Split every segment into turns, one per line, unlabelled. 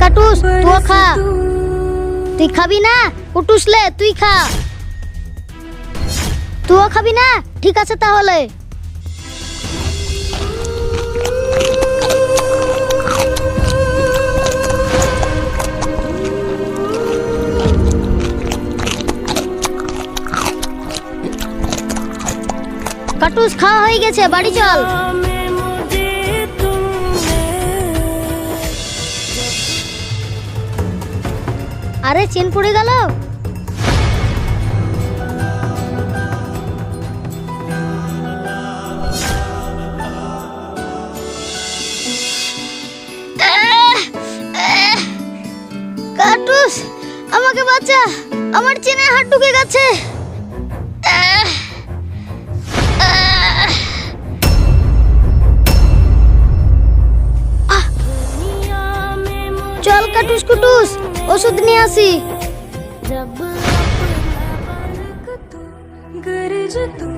কাটুস তুই খা তুই খাবি না কুটুসলে তুই খা তুইও খাবি না ঠিক আছে তাহলে কাটুস খাওয়া হয়ে গেছে বাড়ি চল আরে চেন পড়ে গেল। আমাকে বাঁচা। আমার চেনে হাত ঢুকে গেছে। কাটুস কুটুস ওষুধ নিয়ে আসি
जब अपना पलक तू गरज तू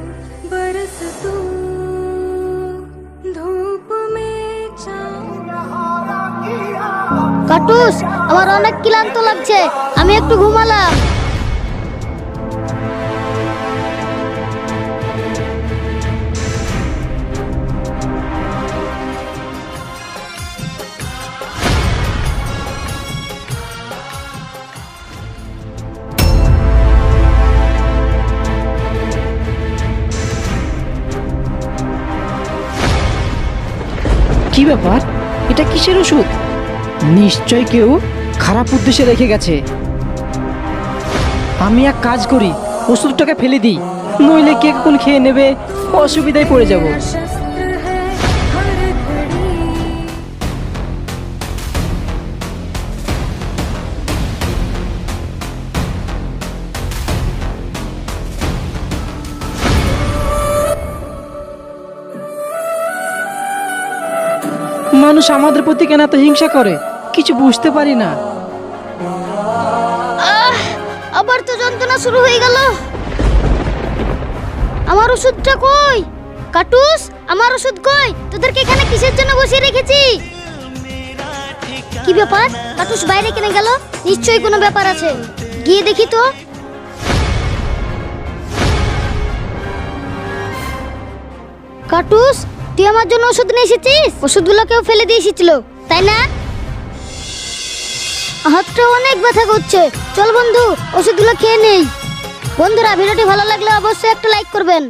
बरस तू धूप में
কাটুস আমার অনেক ক্লান্ত লাগছে আমি একটু ঘুমালাম
কি ব্যাপার? এটা কিসের ওষুধ? নিশ্চয় কেউ খারাপ উদ্দেশ্যে রেখে গেছে। আমি এক কাজ করি, ওষুধটাকে ফেলে দিই, নইলে কে কোন খেয়ে নেবে? অসুবিধায় পড়ে যাব। মানুষ আমাদের প্রতি কেন এত হিংসা করে? কিছু বুঝতে পারি না।
আবার তো যন্ত্রণা শুরু হয়ে গেল। আমার ওষুধটা কই? কাটুস, আমার ওষুধ কই? তোদেরকে এখানে কিসের জন্য বসিয়ে রেখেছি? কি ব্যাপার? কাটুস বাইরে কেনে গেল? নিশ্চয়ই কোনো ব্যাপার আছে। গিয়ে দেখি তো। কাটুস তুই আমার জন্য ওষুধ নিয়ে এসেছিস? ওষুধগুলো কেউ ফেলে দিয়ে এসেছিল, তাই না? হাতটা অনেক ব্যথা করছে। চল বন্ধু, ওষুধগুলো খেয়ে নেই। বন্ধুরা, ভিডিওটি ভালো লাগলে অবশ্যই একটা লাইক করবেন।